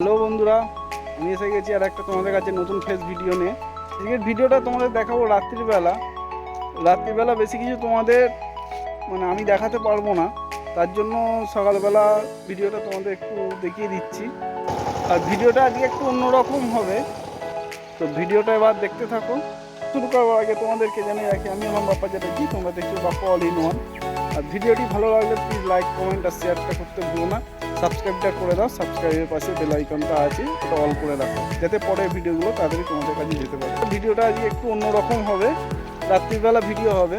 Hello বন্ধুরা, আমি এসে গেছি আর একটা তোমাদের কাছে নতুন ফেস ভিডিও নিয়ে। আজকের ভিডিওটা তোমাদের দেখাবো রাত্রিবেলা। রাত্রিবেলা বেশি কিছু তোমাদের মানে আমি দেখাতে পারব না। তার জন্য সকালবেলা ভিডিওটা তোমাদের একটু দেখিয়ে দিচ্ছি। আর ভিডিওটা আজকে একটু অন্যরকম হবে। তো ভিডিওটা এবার দেখতে থাকো। শুরু করার আগে তোমাদেরকে জানিয়ে রাখি, আমি আমার বাপ্পা যেটা কি তোমরা দেখছ বাপ্পা অল ইন ওয়ান আর ভিডিওটি ভালো লাগলে প্লিজ লাইক কমেন্ট আর শেয়ারটা করতে ভুলো না। সাবস্ক্রাইবটা করে দাও, সাবস্ক্রাইবের পাশে বেল আইকনটা আছে ওটা অল করে রাখো, যাতে পরের ভিডিওগুলো তাড়াতাড়ি তোমাদের কাছে যেতে পারে। ভিডিওটা আজকে একটু অন্যরকম হবে, রাত্রিবেলা ভিডিও হবে,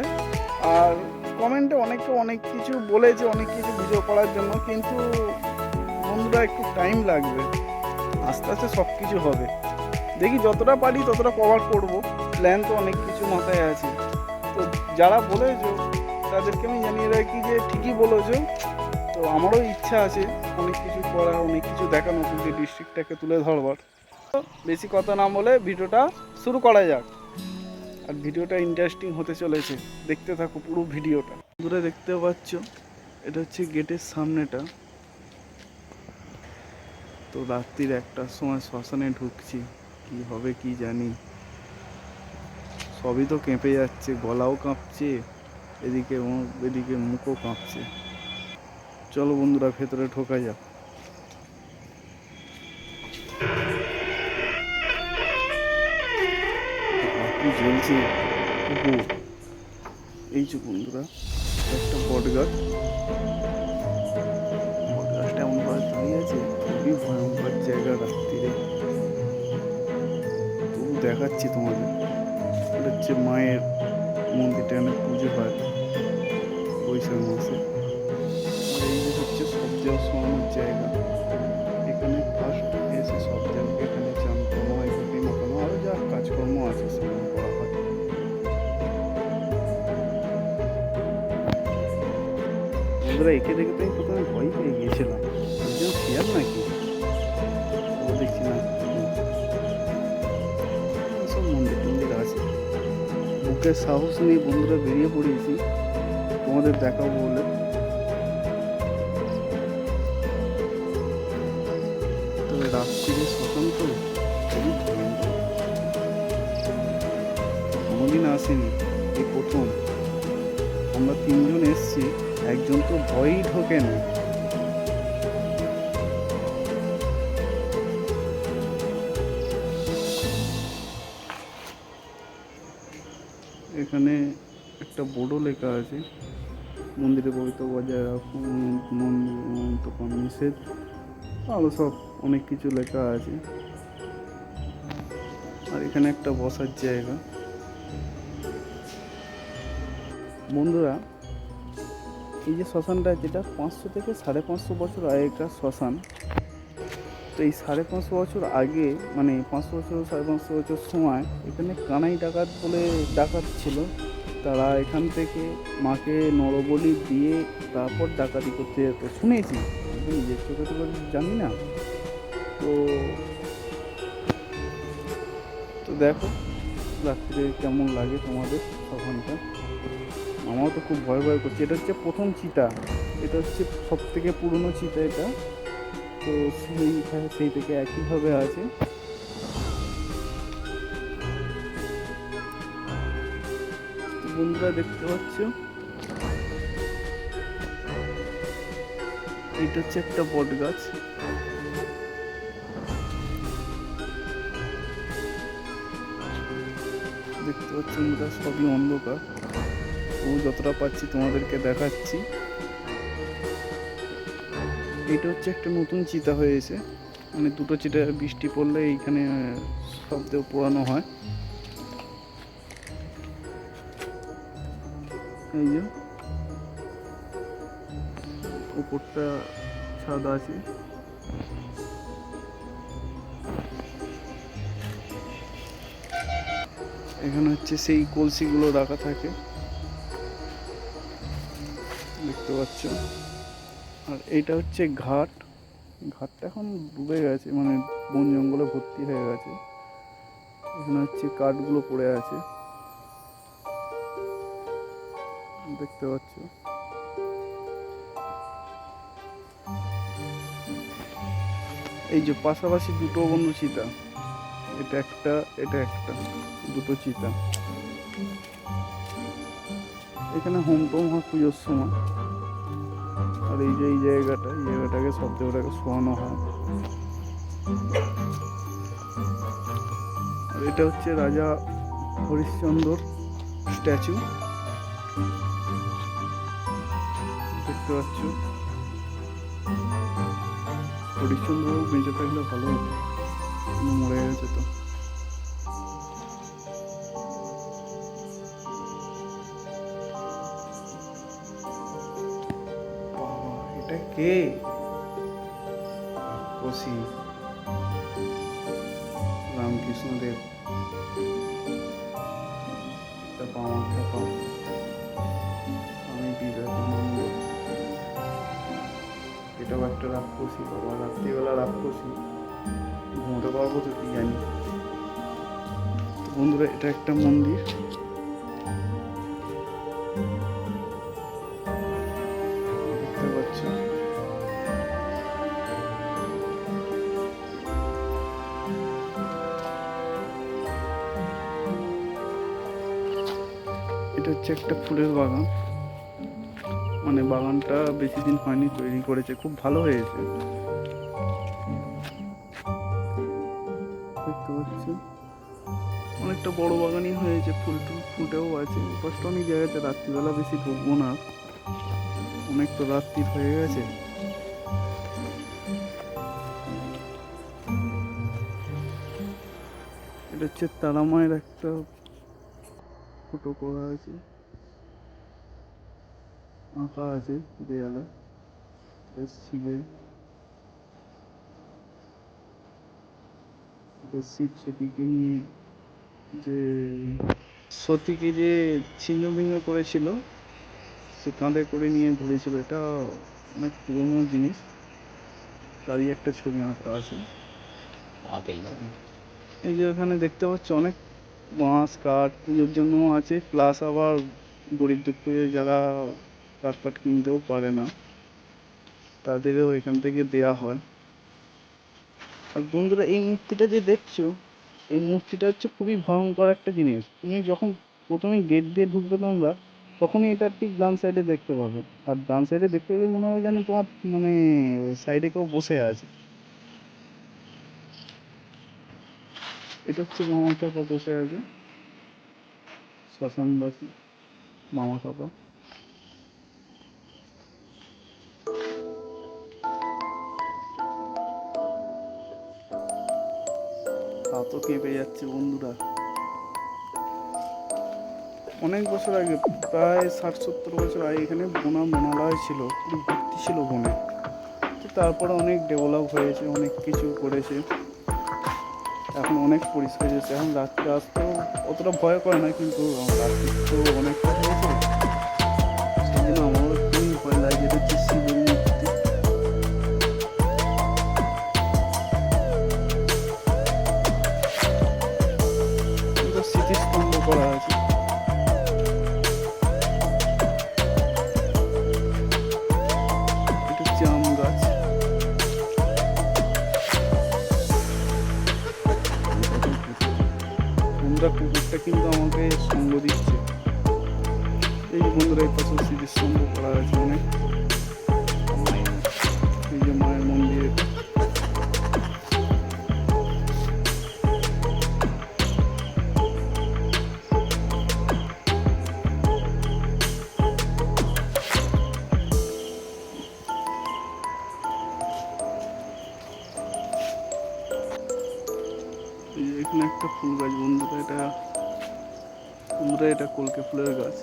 আর কমেন্টে অনেকে অনেক কিছু বলেছে, অনেক কিছু ভিডিও করার জন্য, কিন্তু বন্ধুরা একটু টাইম লাগবে, আস্তে আস্তে সব কিছু হবে। দেখি যতটা পারি ততটা কভার করব প্ল্যান তো অনেক কিছু মাথায় আছে। তো যারা বলেছ, তাদেরকে আমি জানিয়ে রাখি যে ঠিকই বলেছ তো আমারও ইচ্ছা আছে অনেক কিছু করার অনেক কিছু দেখানো পুরী ডিস্ট্রিক্টটাকে তুলে ধরবার। তো বেশি কথা না বলে ভিডিওটা শুরু করা যাক। আর ভিডিওটা ইন্টারেস্টিং হতে চলেছে। দেখতে থাকো পুরো ভিডিওটা। দূরে দেখতে পাচ্ছ, এটা হচ্ছে গেটের সামনেটা। তো রাত্রির একটার সময় শ্মশানে ঢুকছি, কি হবে কি জানি। সবই তো কেঁপে যাচ্ছে, গলাও কাঁপছে, এদিকে এদিকে মুখও কাঁপছে। চলো বন্ধুরা, ভেতরে ঢোকা যাক। জ্বলছে? এই যে বন্ধুরা, একটা বট গাছ। বট গাছটা এমন ভাবে দাঁড়িয়ে আছে খুবই ভয়ঙ্কর জায়গা রাত্রিরে। তবু দেখাচ্ছি তোমাদের। এটা হচ্ছে মায়ের মন্দিরটা, এখানে পুজো হয় বৈশাখ মাসে। এই হচ্ছে সবজেও শোয়ানোর জায়গা এখানে ফার্স্ট এসে সবজেলকে এখানে চান করা হয় আরও যা কাজকর্ম আছে সেগুলো করা হয় বন্ধুরা, একে দেখে তো প্রথমে ভয় পেয়ে গিয়েছিলাম। শেয়ার নাকি? দেখছি না। সব মন্দির টন্দির আছে। বুকের সাহস নিয়ে বন্ধুরা বেরিয়ে পড়িয়েছি। তোমাদের দেখাবো বলে। কোনোদিন আসেনি এই প্রথম। আমরা তিনজন এসছি, একজন তো ভয়ই ঢোকে না এখানে একটা বোর্ডও লেখা আছে। মন্দিরে পবিত্র বজায় রাখুন মন্ত্রপান নিষেধ আরও সব অনেক কিছু লেখা আছে। আর এখানে একটা বসার জায়গা। বন্ধুরা, এই যে শ্মশানটা যেটা পাঁচশো থেকে সাড়ে পাঁচশো বছর আগেকার শ্মশান। তো এই সাড়ে পাঁচশো বছর আগে মানে পাঁচশো বছর, সাড়ে পাঁচশো বছর সময়, এখানে কানাই ডাকাত বলে ডাকাত ছিল। তারা এখান থেকে মাকে নরবলি দিয়ে তারপর ডাকাতি করতে যেত। শুনেছি নিজের চোখে তো জানি না। তো তো দেখো, রাত্রে কেমন লাগে তোমাদের শ্মশানটা? আমারও তো খুব ভয় ভয় করছে। এটা হচ্ছে প্রথম চিতা। এটা হচ্ছে সব থেকে পুরনো চিতা এটা। তো সেই সেই থেকে একইভাবে আছে। বন্ধুরা দেখতে পাচ্ছ? এটা হচ্ছে একটা বট গাছ। দেখতে পাচ্ছ বন্ধুরা, সবই অন্ধকার। ও যতটা পাচ্ছি তোমাদেরকে দেখাচ্ছি। এটা হচ্ছে একটা নতুন চিতা হয়েছে মানে দুটো চিতা বৃষ্টি পড়লে এইখানে শব্দে পোড়ানো হয়। এই যে। উপরটা ছাদ আছে। এখানে হচ্ছে সেই কলসিগুলো রাখা থাকে। দেখতে পাচ্ছ? আর এইটা হচ্ছে ঘাট। ঘাটটা এখন ডুবে গেছে মানে বন জঙ্গলে ভর্তি হয়ে গেছে। এখানে হচ্ছে কাঠগুলো পড়ে আছে। দেখতে পাচ্ছ? এই যে পাশাপাশি দুটো বন্ধু চিতা। এটা একটা এটা একটা, দুটো চিতা। এখানে হোম টোম হয় পুজোর সময়। আর এই যে, এই জায়গাটা, এই জায়গাটাকে সব দেবটাকে শোয়ানো হয়। আর এটা হচ্ছে রাজা হরিশ্চন্দ্র স্ট্যাচু। দেখতে পাচ্ছ? হরিশ্চন্দ্র বেঁচে থাকলে ভালো মরে গেছে তো। কে? কোসি। রামকৃষ্ণদেব। পাওয়া থাকা আমি বিবেকানন্দ। এটাও একটা রাক্ষসী, বাবা। রাত্রিবেলা রাক্ষসী। ঘুমোতে পারব তো কি জানি? বন্ধুরা, এটা একটা মন্দির। এটা হচ্ছে একটা ফুলের বাগান। মানে বাগানটা বেশি দিন হয়নি, তৈরি করেছে, খুব ভালো হয়েছে। দেখতে পাচ্ছ অনেকটা বড় বাগানই হয়েছে, ফুল টুল ফুটেও আছে। কষ্ট অনেক জায়গাতে রাত্রিবেলা বেশি ঢুকবো না। অনেক তো রাত্রি হয়ে গেছে। এটা হচ্ছে তারা মায়ের একটা ফটো করা আছে? আঁকা আছে দেয়ালে। শিবের শিব নিয়ে যে সতীকে যে ছিন্ন ভিন্ন করেছিল সে কাঁধে করে নিয়ে ঘুরেছিল এটা অনেক পুরোনো জিনিস। তারই একটা ছবি আঁকা আছে। এই যে এখানে দেখতে পাচ্ছ অনেক বাঁশ কাঠ পুজোর জন্য আছে। প্লাস আবার গরিব দুঃখ যারা কাঠ ফাট কিনতেও পারে না, তাদেরও এখান থেকে দেয়া হয়। আর বন্ধুরা, এই মূর্তিটা যে দেখছ, এই মূর্তিটা হচ্ছে খুবই ভয়ঙ্কর একটা জিনিস। তুমি যখন প্রথমে গেট দিয়ে ঢুকবে তোমরা, তখনই এটা ঠিক ডান সাইডে দেখতে পাবে। আর ডান সাইডে দেখতে পেলে মনে হবে যেন তোমার মানে সাইডে কেউ বসে আছে। এটা হচ্ছে মামা কাকা বসে আছে। শ্মশানবাসী মামা কাকা হাতও কেঁপে যাচ্ছে বন্ধুরা। অনেক বছর আগে, প্রায় ষাট সত্তর বছর আগে এখানে বোনা বনালয় ছিল ভর্তি ছিল বনে। তো তারপরে অনেক ডেভেলপ হয়েছে, অনেক কিছু করেছে। এখন অনেক পরিষ্কার হয়েছে এখন রাত্রে আসতেও অতটা ভয় করে না কিন্তু রাত্রি তো অনেকটা হয়েছে। এখানে একটা ফুল গাছ বন্ধুরা এটা বন্ধুরা এটা কলকে ফুলের গাছ।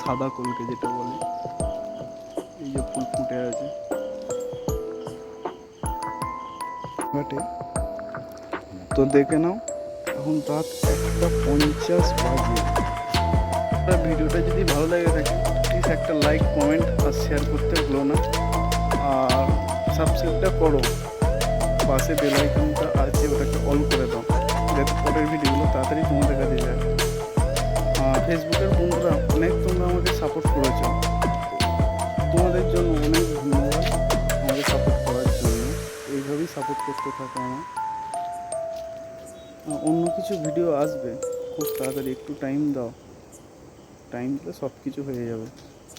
সাদা কলকে যেটা বলে। এই যে ফুল ফুটে আছে। ঘাটে তো দেখে নাও, এখন রাত একটা পঞ্চাশ বাজে। ভিডিওটা যদি ভালো লাগে থাকে প্লিজ একটা লাইক কমেন্ট আর শেয়ার করতে ভুলো না। আর সাবস্ক্রাইবটা করো। পাশে বেল আইকনটা আছে। অল করে দাও। যাতে পরের ভিডিওগুলো তাড়াতাড়ি তোমাদের কাছে যায়। ফেসবুকের বন্ধুরা অনেক তোমরা আমাকে সাপোর্ট করেছ। তোমাদের জন্য অনেক ধন্যবাদ আমাকে সাপোর্ট করার জন্য। এইভাবেই সাপোর্ট করতে থাকো আমার অন্য কিছু ভিডিও আসবে, খুব তাড়াতাড়ি একটু টাইম দাও। টাইম দিলে সব কিছু হয়ে যাবে।